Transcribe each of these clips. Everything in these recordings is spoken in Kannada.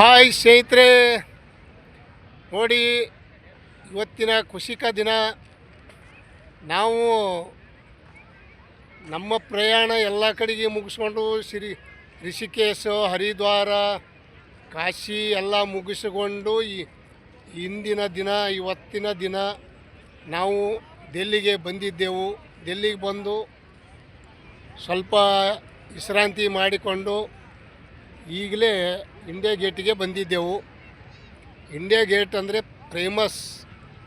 ಹಾಯ್ ಸ್ನೇಹಿತರೆ. ನೋಡಿ, ಇವತ್ತಿನ ಖುಷಿಕ ದಿನ. ನಾವು ನಮ್ಮ ಪ್ರಯಾಣ ಎಲ್ಲ ಕಡೆಗೆ ಮುಗಿಸ್ಕೊಂಡು ಸಿರಿ ರಿಷಿಕೇಶ, ಹರಿದ್ವಾರ, ಕಾಶಿ ಎಲ್ಲ ಮುಗಿಸಿಕೊಂಡು ಈ ಹಿಂದಿನ ದಿನ, ಇವತ್ತಿನ ದಿನ ನಾವು ಡೆಲ್ಲಿಗೆ ಬಂದಿದ್ದೆವು. ಡೆಲ್ಲಿಗೆ ಬಂದು ಸ್ವಲ್ಪ ವಿಶ್ರಾಂತಿ ಮಾಡಿಕೊಂಡು ಈಗಲೇ ಇಂಡಿಯಾ ಗೇಟಿಗೆ ಬಂದಿದ್ದೆವು. ಇಂಡಿಯಾ ಗೇಟ್ ಅಂದರೆ ಫೇಮಸ್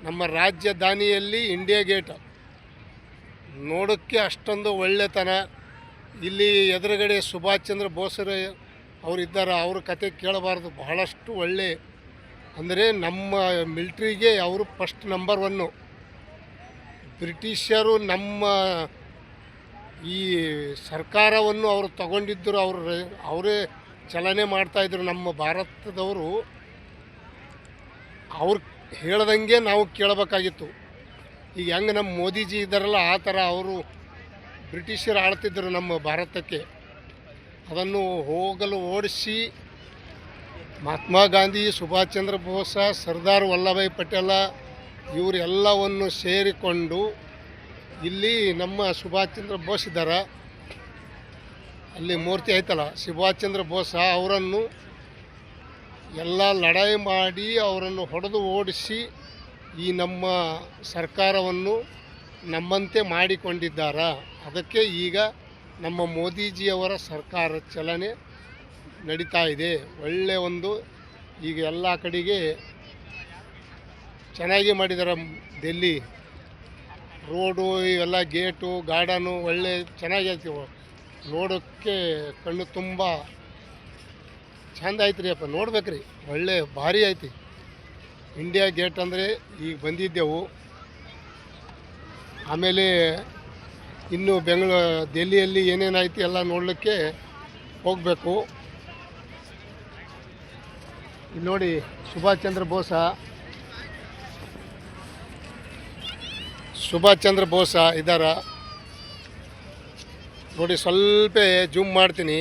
ನಮ್ಮ ರಾಜಧಾನಿಯಲ್ಲಿ ಇಂಡಿಯಾ ಗೇಟ್ ನೋಡೋಕ್ಕೆ ಅಷ್ಟೊಂದು ಒಳ್ಳೆತನ. ಇಲ್ಲಿ ಎದುರುಗಡೆ ಸುಭಾಷ್ ಚಂದ್ರ ಬೋಸರು ಅವರು ಇದ್ದಾರೆ ಅವ್ರ ಕತೆ ಕೇಳಬಾರ್ದು, ಬಹಳಷ್ಟು ಒಳ್ಳೆ. ಅಂದರೆ ನಮ್ಮ ಮಿಲ್ಟ್ರಿಗೆ ಅವರು ಫಸ್ಟ್ ನಂಬರ್ ಒನ್ನು ಬ್ರಿಟಿಷರು ನಮ್ಮ ಈ ಸರ್ಕಾರವನ್ನು ಅವರು ತಗೊಂಡಿದ್ದರು, ಅವರು ಅವರೇ ಚಲನೆ ಮಾಡ್ತಾಯಿದ್ರು ನಮ್ಮ ಭಾರತದವರು, ಅವ್ರು ಹೇಳ್ದಂಗೆ ನಾವು ಕೇಳಬೇಕಾಗಿತ್ತು. ಈಗ ಹೆಂಗೆ ನಮ್ಮ ಮೋದಿಜಿ ಇದ್ದಾರಲ್ಲ, ಆ ಥರ ಅವರು ಬ್ರಿಟಿಷರು ಆಳ್ತಿದ್ದರು ನಮ್ಮ ಭಾರತಕ್ಕೆ. ಅದನ್ನು ಹೋಗಲು ಓಡಿಸಿ ಮಹಾತ್ಮ ಗಾಂಧಿ, ಸುಭಾಷ್ ಚಂದ್ರ ಬೋಸ, ಸರ್ದಾರ್ ವಲ್ಲಭಾಯ್ ಪಟೇಲ ಇವರೆಲ್ಲವನ್ನು ಸೇರಿಕೊಂಡು ಇಲ್ಲಿ ನಮ್ಮ ಸುಭಾಷ್ ಚಂದ್ರ ಬೋಸ್ ಇದ್ದಾರೆ. ಅಲ್ಲಿ ಮೂರ್ತಿ ಐತಲ್ಲ ಸುಭಾಷ್ ಚಂದ್ರ ಬೋಸ್ ಅವರನ್ನು ಎಲ್ಲ ಲಡಾಯಿ ಮಾಡಿ ಅವರನ್ನು ಹೊಡೆದು ಓಡಿಸಿ ಈ ನಮ್ಮ ಸರ್ಕಾರವನ್ನು ನಮ್ಮಂತೆ ಮಾಡಿಕೊಂಡಿದ್ದಾರ. ಅದಕ್ಕೆ ಈಗ ನಮ್ಮ ಮೋದಿಜಿಯವರ ಸರ್ಕಾರ ಚಲನೆ ನಡೀತಾ ಇದೆ. ಒಳ್ಳೆಯ ಒಂದು ಈಗ ಎಲ್ಲ ಕಡೆಗೆ ಚೆನ್ನಾಗಿ ಮಾಡಿದ್ದಾರೆ ಡೆಲ್ಲಿ ರೋಡು ಇವೆಲ್ಲ ಗೇಟು, ಗಾರ್ಡನು ಒಳ್ಳೆ ಚೆನ್ನಾಗೈತಿ. ನೋಡೋಕ್ಕೆ ಕಣ್ಣು ತುಂಬ ಚೆಂದ ಐತೆ ರೀ ಅಪ್ಪ, ನೋಡ್ಬೇಕ್ರಿ. ಒಳ್ಳೆ ಭಾರಿ ಐತಿ. ಇಂಡಿಯಾ ಗೇಟ್ ಅಂದರೆ ಈಗ ಬಂದಿದ್ದೆವು. ಆಮೇಲೆ ಇನ್ನು ಬೆಂಗಳೂರು ಡೆಲ್ಲಿಯಲ್ಲಿ ಏನೇನಾಯ್ತು ಎಲ್ಲ ನೋಡಲಿಕ್ಕೆ ಹೋಗಬೇಕು. ಇಲ್ಲಿ ನೋಡಿ ಸುಭಾಷ್ ಚಂದ್ರ ಬೋಸ. ಸುಭಾಷ್ ಚಂದ್ರ ಬೋಸ ಇದ್ದಾರ. ನೋಡಿ ಸ್ವಲ್ಪ ಜೂಮ್ ಮಾಡ್ತೀನಿ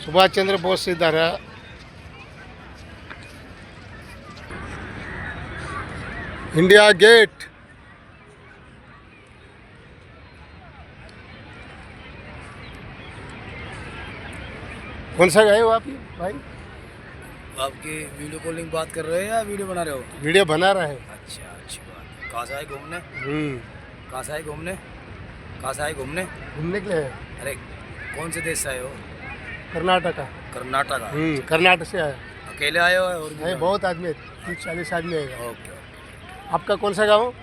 ಸುಭಾಷ್ ಚಂದ್ರ ಬೋಸ್ ಇದ್ದಾರೆ ಇಂಡಿಯಾ ಗೇಟ್ कौन सा गए हो आप ये भाई आपकी वीडियो कॉलिंग बात कर रहे हो या वीडियो बना रहे हो वीडियो बना रहे हैं अच्छा अच्छी बात कहाँ से आए घूमने। हम्म, कहाँ से आए घूमने। कहाँ से आए घूमने। घूमने के लिए? है, अरे कौन से देश से आए हो? कर्नाटका। कर्नाटका। हम्म, कर्नाटक से आए। अकेले आए हो और नहीं बहुत आदमी है। तीस चालीस आदमी आएगा। ओके आपका कौन सा गाँव?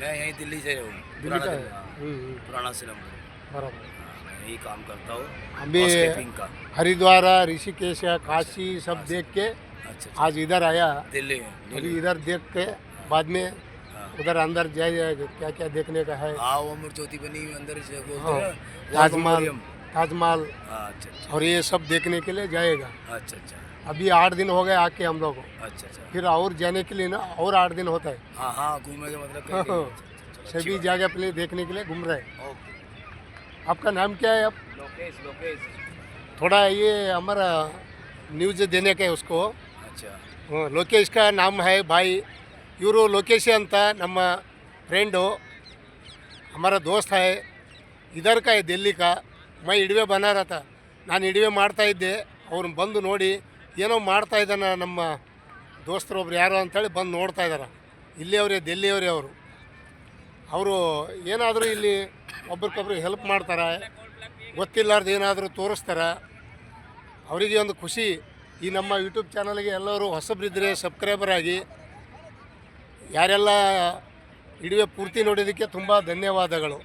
मैं यहीं दिल्ली से हूँ। दिल्ली पुराना का है। हाँ, हम्म, पुराना सिलम बराबर। यही काम करता हूँ। अभी हरिद्वार ऋषिकेश काशी सब देख के अच्छा अच्छा। आज इधर आया। दिल्ली इधर देख के बाद में हाँ उधर अंदर जाए क्या क्या देखने का है? हाँ वो अमर ज्योति बनी हुई अंदर हाँ, ताजमहल ताजमहल। हाँ, अच्छा अच्छा। और ये सब देखने के लिए जाएगा। अच्छा अच्छा। अभी आठ दिन हो गए आके हम लोग अच्छा अच्छा। फिर और जाने के लिए ना और आठ दिन होता है। हाँ हाँ घूमने मतलब। अच्छा, सभी। जगह पे देखने के लिए घूम रहे हैं। आपका नाम क्या है अब? लोकेश लोकेश। थोड़ा ये हमारा न्यूज़ देने का है उसको। अच्छा। लोकेश का नाम है भाई। ಇವರು ಲೋಕೇಶಿ ಅಂತ ನಮ್ಮ ಫ್ರೆಂಡು ಅಮರ ದೋಸ್ತ ಇದರ್ಕ ದೆಲ್ಲಿಕ ಕಾ ಮೈ ಇಡುವೆ ಬನಾರತ ನಾನು ಇಡುವೆ ಮಾಡ್ತಾಯಿದ್ದೆ ಅವ್ರನ್ನ ಬಂದು ನೋಡಿ ಏನೋ ಮಾಡ್ತಾ ಇದ್ದಾನ ನಮ್ಮ ದೋಸ್ತರೊಬ್ರು ಯಾರೋ ಅಂತೇಳಿ ಬಂದು ನೋಡ್ತಾ ಇದ್ದಾರೆ ಇಲ್ಲಿಯವರೇ, ದಿಲ್ಲಿಯವರೇ ಅವರು. ಅವರು ಏನಾದರೂ ಇಲ್ಲಿ ಒಬ್ರಿಗೊಬ್ರು ಹೆಲ್ಪ್ ಮಾಡ್ತಾರೆ, ಗೊತ್ತಿಲ್ಲಾರ್ದು ಏನಾದರೂ ತೋರಿಸ್ತಾರೆ. ಅವರಿಗೆ ಒಂದು ಖುಷಿ. ಈ ನಮ್ಮ ಯೂಟ್ಯೂಬ್ ಚಾನಲ್ಗೆ ಎಲ್ಲರೂ ಹೊಸಬ್ರಿದ್ದರೆ ಸಬ್ಸ್ಕ್ರೈಬರ್ ಆಗಿ ಯಾರೆಲ್ಲ ಇಡುವೆ ಪೂರ್ತಿ ನೋಡಿದ್ದಕ್ಕೆ ತುಂಬ ಧನ್ಯವಾದಗಳು.